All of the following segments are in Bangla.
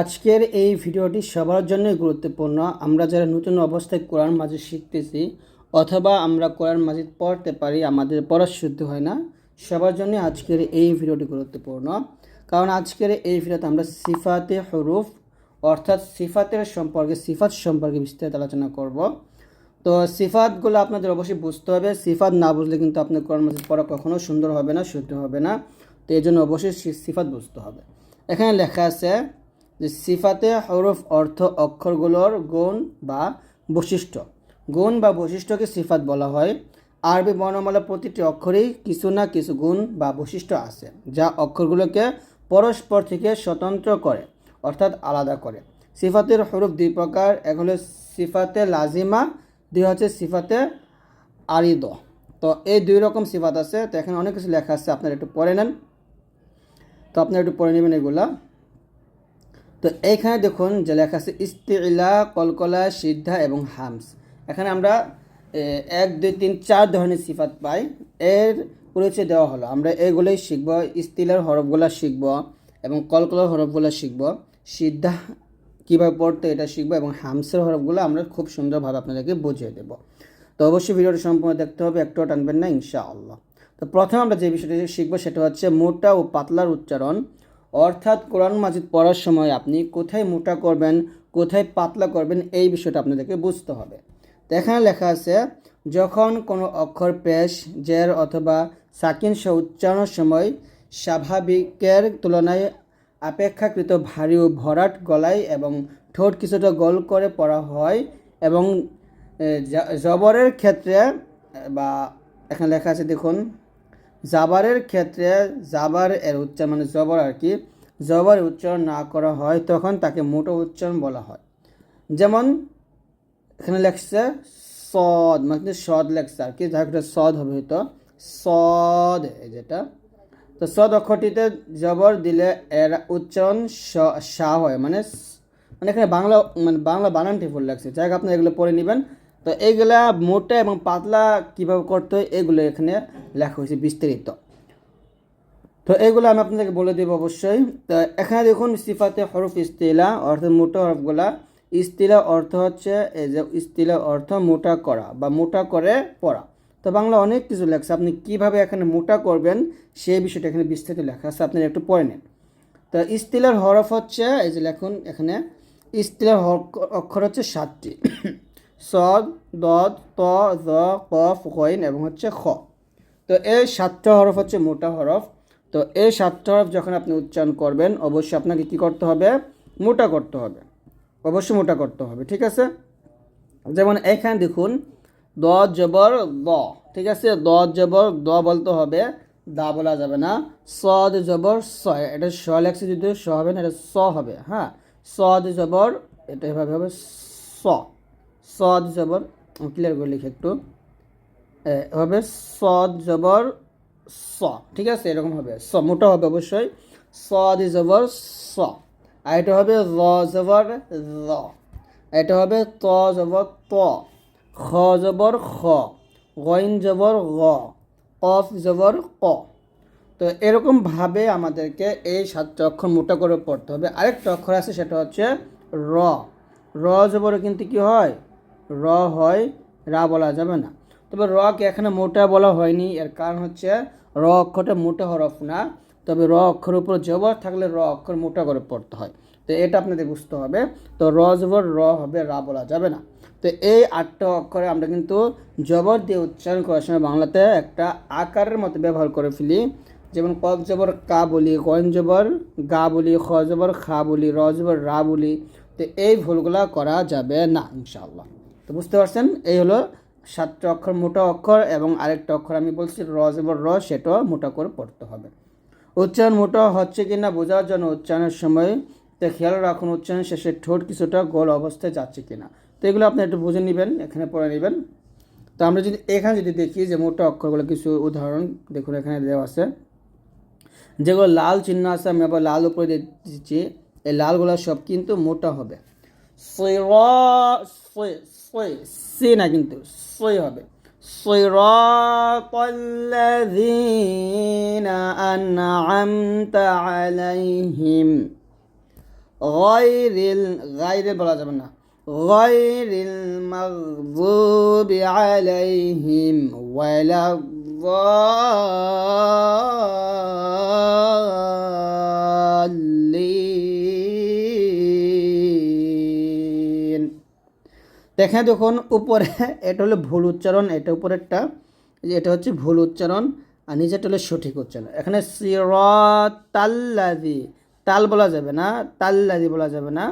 আজকের এই ভিডিওটি সবার জন্যই গুরুত্বপূর্ণ। আমরা যারা নতুন অবস্থায় কোরআন মাজিদ শিখতেছি অথবা আমরা কোরআন মাজিদ পড়তে পারি, আমাদের পড়া শুদ্ধ হয় না, সবার জন্য আজকের এই ভিডিওটি গুরুত্বপূর্ণ। কারণ আজকের এই ভিডিওতে আমরা সিফাতে হরুফ, অর্থাৎ সিফাতের সম্পর্কে, সিফাত সম্পর্কে বিস্তারিত আলোচনা করব। তো সিফাতগুলো আপনাদের অবশ্যই বুঝতে হবে। সিফাত না বুঝলে কিন্তু আপনার কোরআন মাজিদ পড়া কখনো সুন্দর হবে না, শুদ্ধ হবে না। তো এই জন্য অবশ্যই সিফাত বুঝতে হবে। এখানে লেখা আছে যে সিফাতে হরফ অর্থ অক্ষরগুলোর গুণ বা বৈশিষ্ট্য। গুণ বা বৈশিষ্ট্যকে সিফাত বলা হয়। আরবি বর্ণমালা প্রতিটি অক্ষরেই কিছু না কিছু গুণ বা বৈশিষ্ট্য আছে, যা অক্ষরগুলোকে পরস্পর থেকে স্বতন্ত্র করে, অর্থাৎ আলাদা করে। সিফাতের হরফ দুই প্রকার, এক হলো সিফাতে লাজিমা, দুই হচ্ছে সিফাতে আরিদ। তো এই দুই রকম সিফাত আছে, তো এখানে অনেক কিছু লেখা আছে, আপনারা একটু পড়ে নেন। তো আপনারা একটু পড়ে নেবেন এগুলা। তো এইখানে দেখুন যে লেখা আছে, ইস্তিলা, কলকলা, সিদ্ধা এবং হামস। এখানে আমরা এক, দুই, তিন, চার ধরনের সিফাত পাই। এর পরিচয় দেওয়া হলো, আমরা এগুলোই শিখব, ইস্তিলার হরফগুলো শিখব এবং কলকলার হরফগুলো শিখব। সিদ্ধা কীভাবে পড়তে এটা শিখব এবং হামসের হরফগুলো আমরা খুব সুন্দরভাবে আপনাদেরকে বুঝিয়ে দেবো। তো অবশ্যই ভিডিওটি সম্পূর্ণ দেখতে হবে, একটুও টানবেন না, ইনশাআল্লাহ। তো প্রথমে আমরা যে বিষয়টি শিখব সেটা হচ্ছে মোটা ও পাতলার উচ্চারণ। অর্থাৎ কোরআন মাজিদ পড়ার সময় আপনি কোথায় মোটা করবেন, কোথায় পাতলা করবেন, এই বিষয়টা আপনাদেরকে বুঝতে হবে। তো এখানে লেখা আছে, যখন কোনো অক্ষর পেশ, জের অথবা সাকিন সহ উচ্চারণের সময় স্বাভাবিকের তুলনায় অপেক্ষাকৃত ভারী ও ভরাট গলায় এবং ঠোঁট কিছুটা গোল করে পড়া হয় এবং জবরের ক্ষেত্রে বা এখানে লেখা আছে, দেখুন জাবারের ক্ষেত্রে জাবার এর উচ্চারণ মানে জবর আর কি, জবর উচ্চারণ না করা হয়, তখন তাকে মোটো উচ্চারণ বলা হয়। যেমন এখানে লেখছে সদ মানে সদ লেখছে আর কি ক্ষেত্রে সদ হবে হয়তো সদ যেটা। তো সদ অক্ষরটিতে জবর দিলে এর উচ্চারণ সা হয় মানে মানে এখানে বাংলা মানে বাংলা বানানটি ভুল লাগছে যাই হোক, আপনি এগুলো পড়ে নেবেন। তো এইগুলা মোটা এবং পাতলা কীভাবে করতে হয়, এগুলো এখানে লেখা হয়েছে বিস্তারিত। তো এগুলো আমি আপনাদেরকে বলে দেবো অবশ্যই। তো এখানে দেখুন, সিফাতে হরফ ইস্তিলা, অর্থাৎ মোটা হরফগুলা। ইস্তিলা অর্থ হচ্ছে এই যে ইস্তিলা অর্থ মোটা করা বা মোটা করে পড়া। তো বাংলা অনেক কিছু লেখছে আপনি কীভাবে এখানে মোটা করবেন, সেই বিষয়টা এখানে বিস্তারিত লেখা আছে। আপনারা একটু পড়ে নেন। তো ইস্তিলার হরফ হচ্ছে, এই যে লেখুন এখানে, ইস্তিলার অক্ষর হচ্ছে সাতটি। সদ, দদ, ত, জ কফ গইন এবং হচ্ছে খ। তো এই সাতটা হরফ হচ্ছে মোটা হরফ। তো এই সাতটা হরফ যখন আপনি উচ্চারণ করবেন, অবশ্যই আপনাকে কি করতে হবে? মোটা করতে হবে। অবশ্যই মোটা করতে হবে, ঠিক আছে? যেমন এখানে দেখুন, দ জবর দ ঠিক আছে? দ জবর দ বলতে হবে, দা বলা যাবে না। সদ জবর স, এটা স লেখছে যদি স হবে না, এটা স হবে হ্যাঁ? সদ জবর এটা এভাবে হবে, স। সদ জবর ক্লিয়ার করে লিখে একটু। হবে সদ জবর স, ঠিক আছে? এরকম হবে। স, মোটা হবে অবশ্যই। সদ জবর স। আর এটা হবে র জবর র। এটা হবে ত জবর ত। খ জবর খ। গইন জবর গ। কফ জবর ক। তো এরকমভাবে আমাদেরকে এই সাতটা অক্ষর মোটা করে পড়তে হবে। আরেকটা অক্ষর আছে, সেটা হচ্ছে র। র জবরে কিন্তু কি হয়? র হয়, রা বলা যাবে না। তবে রকে এখানে মোটা বলা হয়নি, এর কারণ হচ্ছে র অক্ষরটা মোটা হরফ না। তবে র অক্ষরের উপর জবর থাকলে র অক্ষর মোটা করে পড়তে হয়। তো এটা আপনাদের বুঝতে হবে। তো র জবর, র হবে, রা বলা যাবে না। তো এই আটটা অক্ষরে আমরা কিন্তু জবর দিয়ে উচ্চারণ করার সময় বাংলাতে একটা আকারের মতো ব্যবহার করে ফেলি। যেমন কফ জবর, কা বলি গন জবর, গা বলি, খ জবর, খা বলি, র জবর, রা বলি। তো এই ভুলগুলা করা যাবে না, ইনশাআল্লাহ। তো বুঝতে পারছেন? এই হলো সাতটা অক্ষর, মোটা অক্ষর এবং আরেকটা অক্ষর আমি বলছি, র জবর র, সেটাও মোটা করে পড়তে হবে। উচ্চারণ মোটা হচ্ছে কি না বোঝার জন্য উচ্চারণের সময় তো খেয়াল রাখুন উচ্চারণ শেষে ঠোঁট কিছুটা গোল অবস্থায় যাচ্ছে কি না তো এগুলো আপনি একটু বুঝে নেবেন, এখানে পড়ে নেবেন। তো আমরা যদি এখানে যদি দেখি যে মোটা অক্ষরগুলো কিছু উদাহরণ, দেখুন এখানে দেওয়া আছে। যেগুলো লাল চিহ্ন আছে, আমি আবার লাল উপরে দিচ্ছি। এই লালগুলো সব কিন্তু মোটা হবে। সৈর- সৈ- সৈ- সি না কিন্তু সই হবে صراط الذين أنعمت عليهم গয়রিল গায়রিল বলা যাবে না গয়রিল মাগযুবি আলাইহিম ওয়ালা ضالين দেখেন দেখুন উপরে, এটা হলো ভুল উচ্চারণ, এটা উপরেরটা এই যে এটা হচ্ছে ভুল উচ্চারণ, আর নিচেটা হলো সঠিক উচ্চারণ। এখানে সিরতাল্লাদি তাল বলা যাবে না তাল্লাদি বলা যাবে না,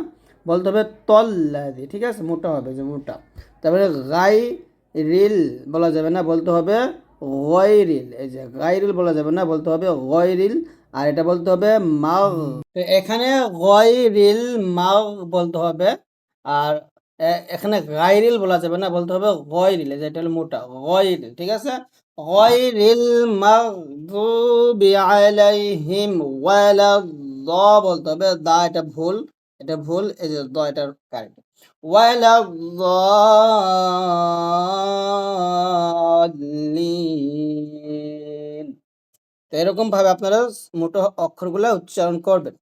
বলতে হবে তল্লাদি ঠিক আছে? মোটা হবে যে মোটা। তারপরে গাই রিল বলা যাবে না, বলতে হবে গয়রিল, এই যে গাইরিল বলা যাবে না, বলতে হবে গয়রিল, আর এটা বলতে হবে মাগ। তো এখানে গয়রিল, মাগ বলতে হবে, আর এখানে গাইরিল বলা যাবে না, বলতে হবে গয়রিল যেটা হলো মোটা গয়রিল ঠিক আছে? গয়রিল মাগদুবি আলাইহিম ওয়ালা দ বলতে হবে, দা এটা ভুল এটা ভুল, এই যে দ এটা কারেক্ট ওয়ালা দলিন তো এরকম ভাবে আপনারা মোটো অক্ষরগুলো উচ্চারণ করবেন।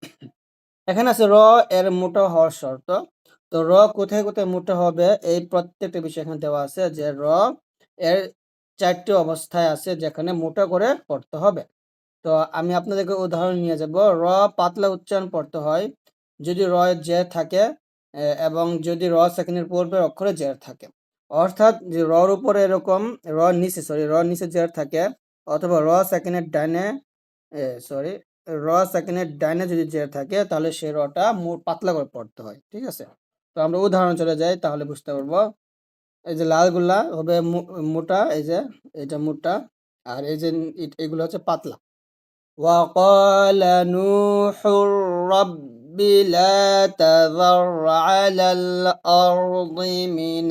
এখানে আছে র, এর মোটো হওয়ার শর্ত। তো র কোথায় কোথায় মোটা হবে, এই প্রত্যেকটা বিষয় এখানে দেওয়া আছে যে র এর চারটি অবস্থায় আছে যেখানে মোটা করে পড়তে হবে। তো আমি আপনাদেরকে উদাহরণ নিয়ে যাব। র পাতলা উচ্চারণ পড়তে হয় যদি র জের থাকে এবং যদি র সেকেন্ডের পূর্বের অক্ষরে জের থাকে। অর্থাৎ রর উপরে এরকম র নিচে সরি র নিচে জের থাকে অথবা র সেকেন্ডের ডাইনে সরি র সেকেন্ডের ডাইনে যদি জের থাকে তাহলে সেই রটা পাতলা করে পড়তে হয়, ঠিক আছে? তো আমরা উদাহরণ চলে যাই তাহলে বুঝতে পারবো এই যে লালগুলা হবে মো- মোটা এই যে এটা মোটা আর এই যে ই- এগুলো হচ্ছে পাতলা وقال نوح رب لا تذر على الأرض من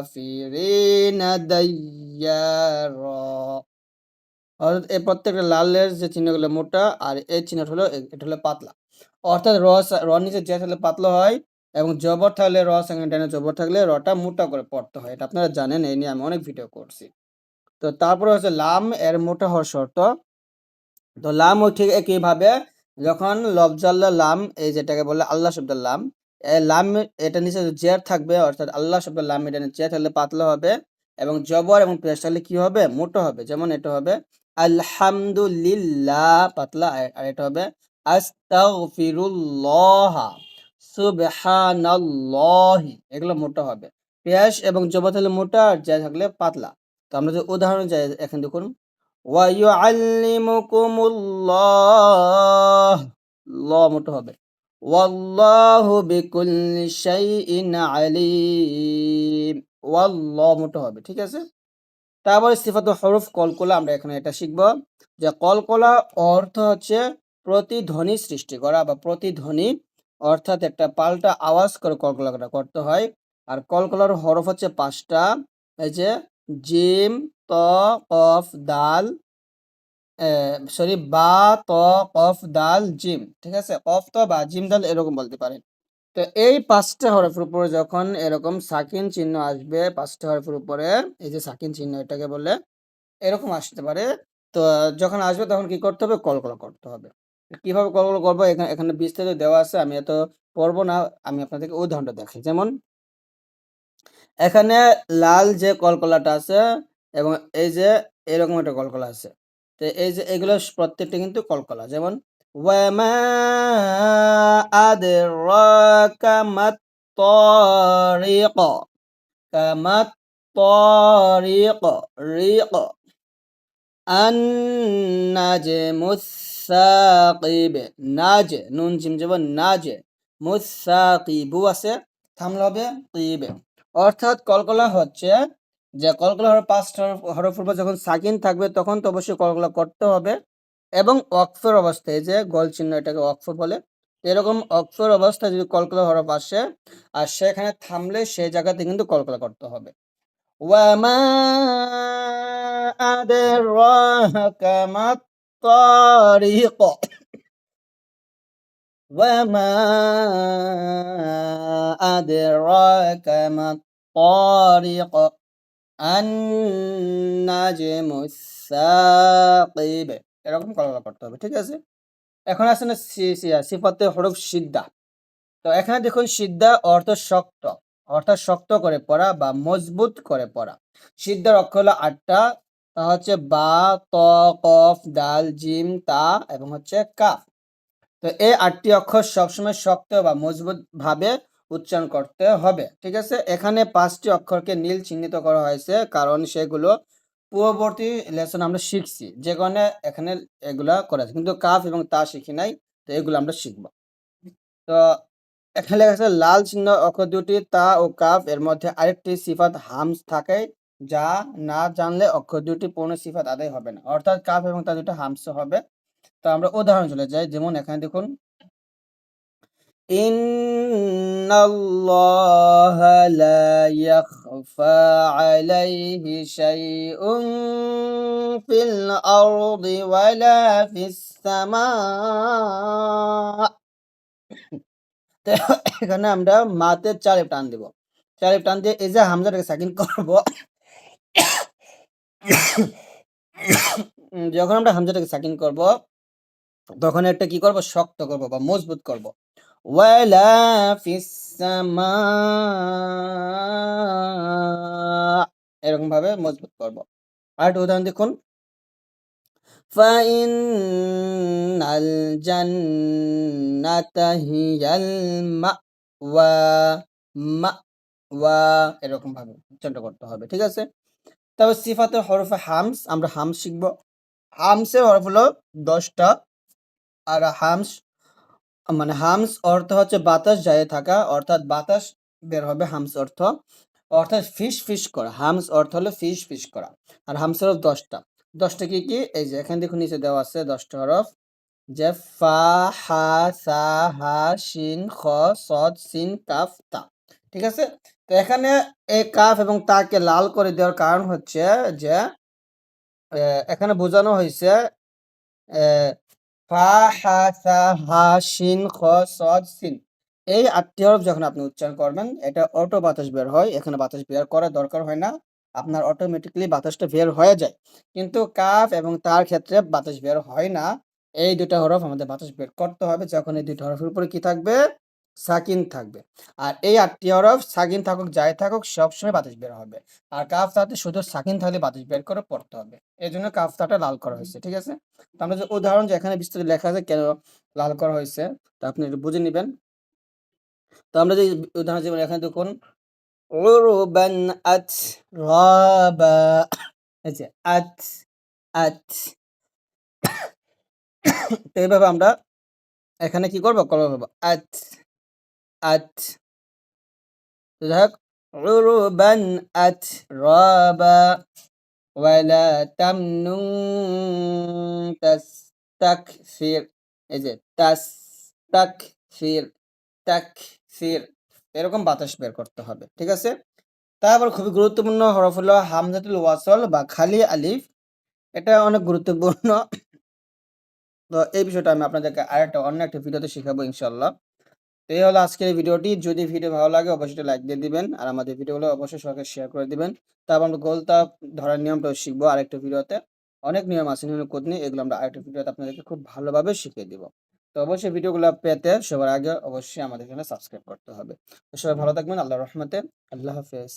الكافرين ديارا অর্থাৎ এই প্রত্যেকটা লালের যে চিহ্নগুলো মোটা আর এই চিহ্নটা হলো এ- এটা হলো পাতলা অর্থাৎ র সা- র নিচে যে থাকলে পাতলা হয় এবং জবর থাকলে র সঙ্গে ডানে জবর থাকলে রটা মোটা করে পড়তে হয়, এটা আপনারা জানেন, এই নিয়ে আমি অনেক ভিডিও করছি। তো তারপরে হচ্ছে লাম, এর মোটা হওয়ার শর্ত। তো লাম ও ঠিক একইভাবে যখন লফজাল্লা লাম, এই যেটাকে বলে আল্লাহ শব্দের লাম লাম এটা নিচে জের থাকবে, অর্থাৎ আল্লাহ শব্দের লাম, এটা নিচে থাকলে পাতলা হবে এবং জবর এবং পেশ থাকলে কি হবে? মোটা হবে, যেমন এটা হবে, আলহামদুলিল্লাহ পাতলা, আর এটা হবে, আস্তাগফিরুল্লাহ সুবহানাল্লাহি। এগুলো মোটা হবে। পেশ এবং জবা থাকলে মোটা আর যা থাকলে পাতলা। তো আমরা যে উদাহরণ যাই এখন দেখুন ওয়াইয়াল্লিমুকুমুল্লাহ ল মোটো হবে। ওয়াল্লাহু বিকুল্লি শাইইন আলিম। ওয়াল্লাহ মোটো হবে। ঠিক আছে? তারপরে সিফাত হরফ কলকলা আমরা এখানে এটা শিখব যে কলকলা অর্থ হচ্ছে প্রতিধ্বনি সৃষ্টি করা বা প্রতিধ্বনি অর্থাৎ একটা পাল্টা আওয়াজ করে কলকলাটা করতে হয়। আর কলকলার হরফ হচ্ছে পাঁচটা। এই যে, জিম, ত, কফ, দাল সরি বা, ত, কফ, দাল, জিম, ঠিক আছে? কফ, ত, বা, জিম, দাল এরকম বলতে পারেন। তো এই পাঁচটা হরফের উপরে যখন এরকম সাকিন চিহ্ন আসবে, পাঁচটা হরফের উপরে, এই যে সাকিন চিহ্ন এটাকে বলে, এরকম আসতে পারে। তো যখন আসবে তখন কি করতে হবে? কলকলা করতে হবে। কীভাবে কলকলা করব, এখানে এখানে বিস্তারিত দেওয়া আছে, আমি এত পড়ব না, আমি আপনাদেরকে উদাহরণটা দেখাই। যেমন, এখানে লাল যে কলকলাটা আছে এবং এই যে এরকম একটা কলকলা আছে, তো এই যে এগুলো প্রত্যেকটা কিন্তু কলকলা। যেমন, ওয়ামা আদরাকা মাত-তারিক রিক সাকিব নাজ, নুন, জিম যাব নাজ, মুসাকিবু আছে, থামলে হবে কিবে অর্থাৎ কলকলা হচ্ছে যে কলকলা হরফ, পাঁচটা হরফ- উপর যখন সাকিন থাকবে, তখন তো অবশ্যই কলকলা করতে হবে। এবং অক্ষর অবস্থায় যে গোল চিহ্ন এটাকে অক্ষর বলে, এরকম অক্ষর অবস্থায় যদি কলকলা হরফ আসে, আর সেখানে থামলে সেই জায়গাতে কিন্তু কলকলা করতে হবে। ওয়ামা আদরাকা মাত-তারিক وما أدراك ما الطارق النجم الثاقب এরকম কলকলা করতে হবে ঠিক আছে এখন আছে না সি- সি- সিফাতে হরফ সিদ্ধা তো এখানে দেখুন সিদ্ধা অর্থ শক্ত অর্থাৎ শক্ত করে পড়া বা মজবুত করে পড়া সিদ্ধার অক্ষর হলো আটটা তা হচ্ছে বা, ত, কফ দাল জিম, তা এবং হচ্ছে কাফ তো এই আটটি অক্ষর সবসময় শক্ত বা মজবুত ভাবে উচ্চারণ করতে হবে, ঠিক আছে? এখানে পাঁচটি অক্ষরকে নীল চিহ্নিত করা হয়েছে, কারণ সেগুলো পূর্ববর্তী লেসন আমরা শিখছি। যে কারণে এখানে এগুলা করা আছে। কিন্তু কাফ এবং তা শিখি নাই, তো এগুলো আমরা শিখব। তো এখানে লেখা আছে, লাল চিহ্ন অক্ষর দুটি তা ও কাফ, এর মধ্যে আরেকটি সিফাত হামস থাকে যা না জানলে অক্ষর দুটি পূর্ণ সিফাত আদায় হবে না অর্থাৎ কাফ এবং তা দুটো হামস হবে তো আমরা উদাহরণ চলে যাই যেমন এখানে দেখুন إن الله لا يخفى عليه شيء في الأرض ولا في السماء তো এখানে আমরা মাতে চারে টান দিব চারে টান দিয়ে এই যে হামজাটাকে সাকিন করব উম, যখন আমরা হামজাটাকে সাকিন করব তখন একটা কি করব শক্ত করব বা মজবুত করব ওয়ালা ফিস সামা এরকম ভাবে মজবুত করব আর একটা উদাহরণ দেখুন فإن الجنة هي المأوى মাওয়া এরকম ভাবে উচ্চারণ করতে হবে ঠিক আছে তবে সিফাতের হরফে হামস, আমরা হামস শিখব। হামসের হরফ হলো দশটা, আর হামস মানে হামস অর্থ হচ্ছে বাতাস যায় থাকা, অর্থাৎ বাতাস বের হবে হামস অর্থ। অর্থাৎ ফিস ফিস করা, হামস অর্থ হলো ফিস ফিস করা, আর হামসের হরফ দশটা। দশটা কি কি? এই যে এখানে দেখুন, নিচে দেওয়া আছে দশটা হরফ। যে ফা, হা, সা, হা, শিন, খ, সদ, সিন, কাফ, তা, ঠিক আছে? তো এখানে এই কাফ এবং তাকে লাল করে দেওয়ার কারণ হচ্ছে যে এখানে বোঝানো হয়েছে এই আটটি হরফ যখন আপনি উচ্চারণ করবেন, এটা অটো বাতাস বের হয়, এখানে বাতাস বের করার দরকার হয় না, আপনার অটোমেটিক্যালি বাতাসটা বের হয়ে যায়। কিন্তু কাফ এবং তার ক্ষেত্রে বাতাস বের হয় না, এই দুটা হরফ আমাদের বাতাস বের করতে হবে, যখন এই দুটো হরফের উপরে কি থাকবে? সাকিন থাকবে। আর এই আটটি হরফ সাকিন থাকুক যাই থাকুক, সবসময় বাতাস বের হবে। আর কাফ তাতে শুধু সাকিন থাকলে বাতাস বের করে পড়তে হবে। এই জন্য কাফ তাটা লাল করা হয়েছে, ঠিক আছে? তো আমরা যে উদাহরণ যে এখানে বিস্তারিত লেখা আছে, কেন লাল করা হয়েছে, তা আপনি একটু বুঝে নেবেন। তো আমরা যে উদাহরণ যেমন এখানে দেখুন এইভাবে আমরা এখানে কি করব, কলম করব, আত আত তো যাই হোক তাস্তাকফির এই যে তাস্তাকফির তাকফির এরকম বাতাস বের করতে হবে, ঠিক আছে? তারপর খুবই গুরুত্বপূর্ণ হরফ হলো হামজাতুল ওয়াসল বা খালি আলিফ, এটা অনেক গুরুত্বপূর্ণ। তো এই বিষয়টা আমি আপনাদেরকে আরেকটা অন্য একটা ভিডিওতে শেখাবো ইনশাল্লাহ তো এই হলো আজকের ভিডিওটি। যদি ভিডিও ভালো লাগে, অবশ্যই লাইক দিয়ে দিবেন। আর আমাদের ভিডিওগুলো অবশ্যই সবাইকে শেয়ার করে দিবেন। তারপর আমরা গোলতা ধরার নিয়মটা শিখব আরেকটা ভিডিওতে। অনেক নিয়ম আছে, নিয়ম নিয়ে এগুলো আমরা আরেকটা ভিডিওতে আপনাদেরকে খুব ভালোভাবে শিখিয়ে দিব। তো অবশ্যই ভিডিওগুলো পেতে সবার আগে অবশ্যই আমাদের এখানে সাবস্ক্রাইব করতে হবে। তো সবাই ভালো থাকবেন আল্লাহ রহমতে। আল্লাহ হাফেজ।